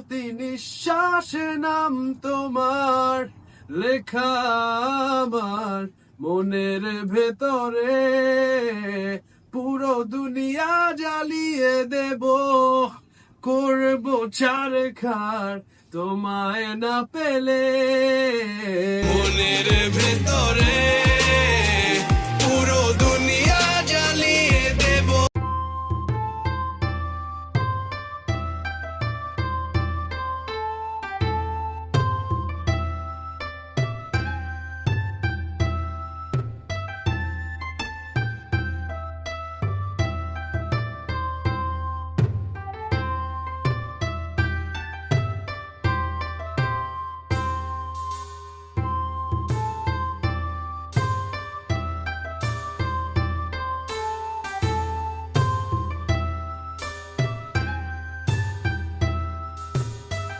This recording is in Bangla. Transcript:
প্রতি নিঃশ্বাসে নাম তোমার, লেখা আমার মনের ভেতরে। পুরো দুনিয়া জ্বালিয়ে দেব, করব চার খার তোমায় না পেলে। মনের